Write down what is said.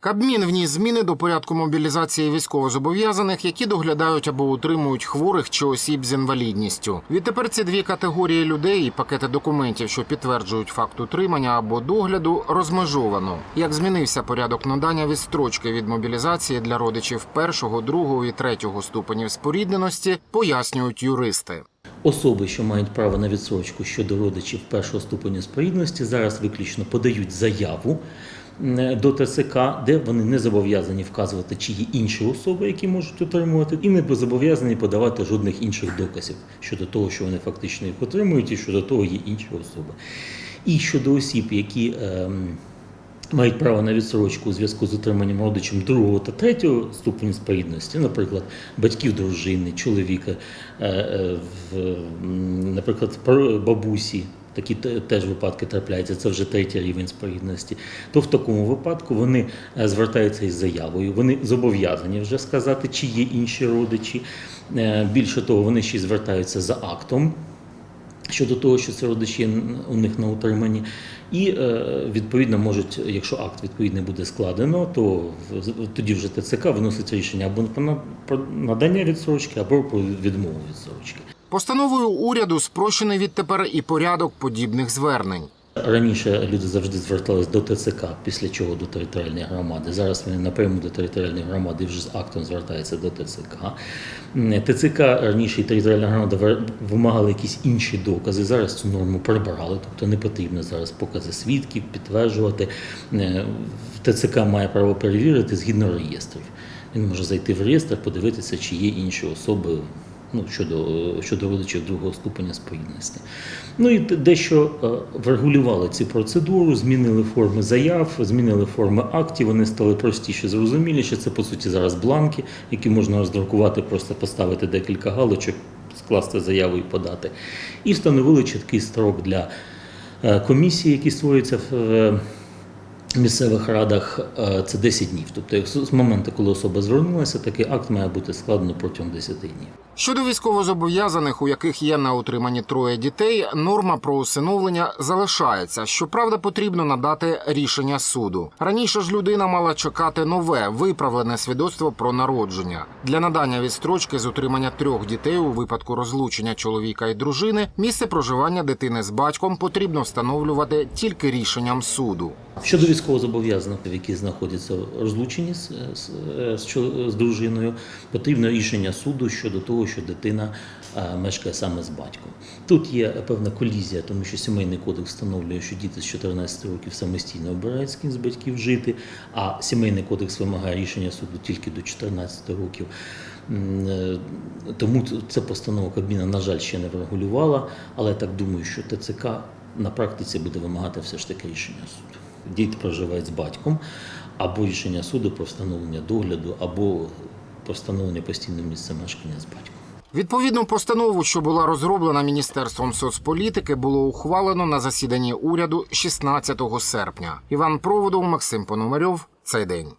Кабмін вніс зміни до порядку мобілізації військовозобов'язаних, які доглядають або утримують хворих чи осіб з інвалідністю. Відтепер ці дві категорії людей і пакети документів, що підтверджують факт утримання або догляду, розмежовано. Як змінився порядок надання відстрочки від мобілізації для родичів першого, другого і третього ступенів спорідненості, пояснюють юристи. Особи, що мають право на відсрочку щодо родичів першого ступеню спорідності, зараз виключно подають заяву до ТЦК, де вони не зобов'язані вказувати, чи є інші особи, які можуть отримувати, і не зобов'язані подавати жодних інших доказів щодо того, що вони фактично їх отримують, і щодо того є інші особи. І щодо осіб, які ем, мають право на відсрочку у зв'язку з отриманням родичем другого та третього ступеню спорідності, наприклад, батьків дружини, чоловіка, е, е, наприклад, пр- бабусі. Такі теж випадки трапляються, це вже третій рівень спорідності. То в такому випадку вони е, звертаються із заявою, вони зобов'язані вже сказати, чи є інші родичі. Е, Більше того, вони ще й звертаються за актом щодо того, що це родичі у них на утриманні. І е, відповідно можуть, якщо акт відповідний буде складено, то тоді вже ТЦК виносить рішення або про надання відсрочки, або про відмову відсрочки. Постановою уряду спрощений відтепер і порядок подібних звернень. Раніше люди завжди звертались до ТЦК, після чого до територіальної громади. Зараз вони напряму до територіальної громади вже з актом звертаються до ТЦК. ТЦК раніше і територіальна громада вимагали якісь інші докази. Зараз цю норму прибрали, тобто не потрібно зараз покази свідків, підтверджувати. ТЦК має право перевірити згідно реєстрів. Він може зайти в реєстр, подивитися, чи є інші особи ну, щодо, щодо родичів другого ступеня спорідності. Ну і дещо е, врегулювали цю процедуру, змінили форми заяв, змінили форми актів, вони стали простіше, зрозуміліше. Це по суті зараз бланки, які можна роздрукувати, просто поставити декілька галочок, скласти заяву і подати. І встановили чіткий строк для е, комісії, які створюються в. е, місцевих радах е, це 10 днів. Тобто, з моменту, коли особа звернулася, такий акт має бути складено протягом 10 днів. Щодо військовозобов'язаних, у яких є на утриманні троє дітей, норма про усиновлення залишається. Щоправда, потрібно надати рішення суду. Раніше ж людина мала чекати нове виправлене свідоцтво про народження для надання відстрочки з утримання трьох дітей у випадку розлучення чоловіка і дружини. Місце проживання дитини з батьком потрібно встановлювати тільки рішенням суду. Щодо військовозобов'язаних, які знаходяться розлучені з, з, з, з дружиною, потрібно рішення суду щодо того, що дитина е, мешкає саме з батьком. Тут є певна колізія, тому що сімейний кодекс встановлює, що діти з 14 років самостійно обирають з ким з батьків жити, а сімейний кодекс вимагає рішення суду тільки до 14 років. Е, Тому ця постанова Кабміна, на жаль, ще не врегулювала, але так думаю, що ТЦК на практиці буде вимагати все ж таки рішення суду. Діти проживають з батьком, або рішення суду про встановлення догляду, або про встановлення постійного місця мешкання з батьком. Відповідну постанову, що була розроблена міністерством соцполітики, було ухвалено на засіданні уряду 16 серпня. Іван Проводов, Максим Пономарьов. Цей день.